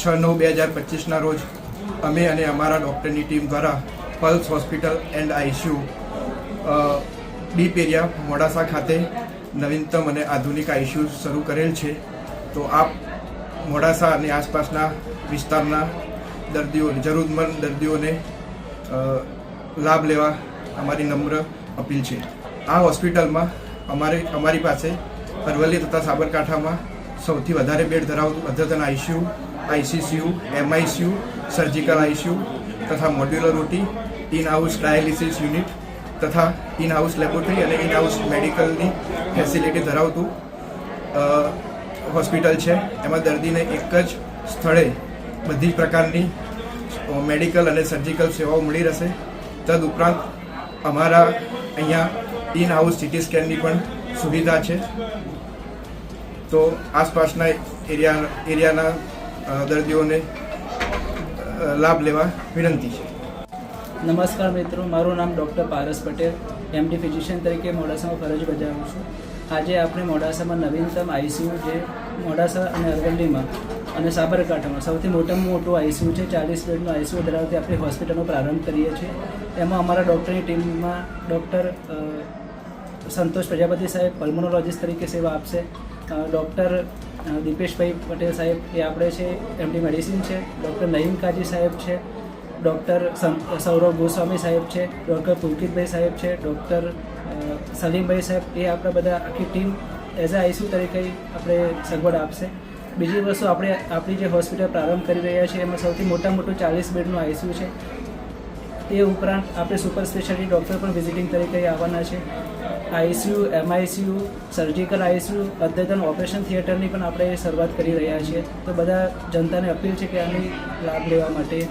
છ નવ બે હજાર પચીસના રોજ અમે અને અમારા ડૉક્ટરની ટીમ દ્વારા pulse hospital and ICU deep area Modasa ખાતે નવીનતમ અને આધુનિક આઈસીયુ શરૂ કરેલ છે. તો આપ મોડાસા અને આસપાસના વિસ્તારના દર્દીઓ જરૂરમંદ દર્દીઓને લાભ લેવા અમારી નમ્ર અપીલ છે. આ હોસ્પિટલમાં અમારે, અમારી પાસે અરવલ્લી તથા સાબરકાંઠામાં સૌથી વધારે બેડ ધરાવતું અદ્યતન ICU, ICCU, MICU, surgical ICU તથા modular OT in house dialysis unit તથા ઇન હાઉસ લેબોરેટરી અને ઇન હાઉસ મેડિકલની ફેસિલિટી ધરાવતું હોસ્પિટલ છે. એમાં દર્દીને એક જ સ્થળે બધી જ પ્રકારની મેડિકલ અને સર્જિકલ સેવાઓ મળી રહેશે. તદ ઉપરાંત અમારા અહીંયા ઇન હાઉસ સિટી સ્કેનની પણ સુવિધા છે. તો આસપાસના એરિયા એરિયાના દર્દીઓને લાભ લેવા વિનંતી છે. નમસ્કાર મિત્રો, મારું નામ doctor Paras Patel MD physician તરીકે મોડાસામાં ફરજ બજાવું છું. આજે આપણે મોડાસામાં નવીનતમ આઈસીયુ જે મોડાસા અને અરવલ્લીમાં અને સાબરકાંઠામાં. સૌથી મોટામાં મોટું આઈસીયુ છે, ચાલીસ બેડનું આઈસીયુ ધરાવતી આપણી હોસ્પિટલનો પ્રારંભ કરીએ છીએ. એમાં અમારા ડૉક્ટરની ટીમમાં ડૉક્ટર સંતોષ પ્રજાપતિ સાહેબ પલ્મોનોલોજીસ્ટ તરીકે સેવા આપશે. ડૉક્ટર દીપેશભાઈ પટેલ સાહેબ એ આપણે છે એમડી મેડિસિન છે. ડૉક્ટર નહીમ કાજી સાહેબ છે. ડૉક્ટર સૌરવ ગોસ્વામી સાહેબ છે. ડૉક્ટર પુલકિતભાઈ સાહેબ છે. ડૉક્ટર સલીમભાઈ સાહેબ એ આપણા બધા આખી ટીમ એઝ અ આઈસીયુ તરીકે આપણે સગવડ આપશે. બીજી વસ્તુ આપણે આપણી જે હોસ્પિટલ પ્રારંભ કરી રહ્યા છીએ, એમાં સૌથી મોટા મોટું ચાલીસ બેડનું આઈસીયુ છે. તે ઉપરાંત આપણે સુપર સ્પેશિયાલિટી ડૉક્ટર પણ વિઝિટિંગ તરીકે આવવાના છે. આઈસીયુ, એમઆઈસીયુ, સર્જિકલ આઈસીયુ અદ્યતન ઓપરેશન થિયેટરની પણ આપણે શરૂઆત કરી રહ્યા છીએ. તો બધા જનતાને અપીલ છે કે આની લાભ લેવા માટે.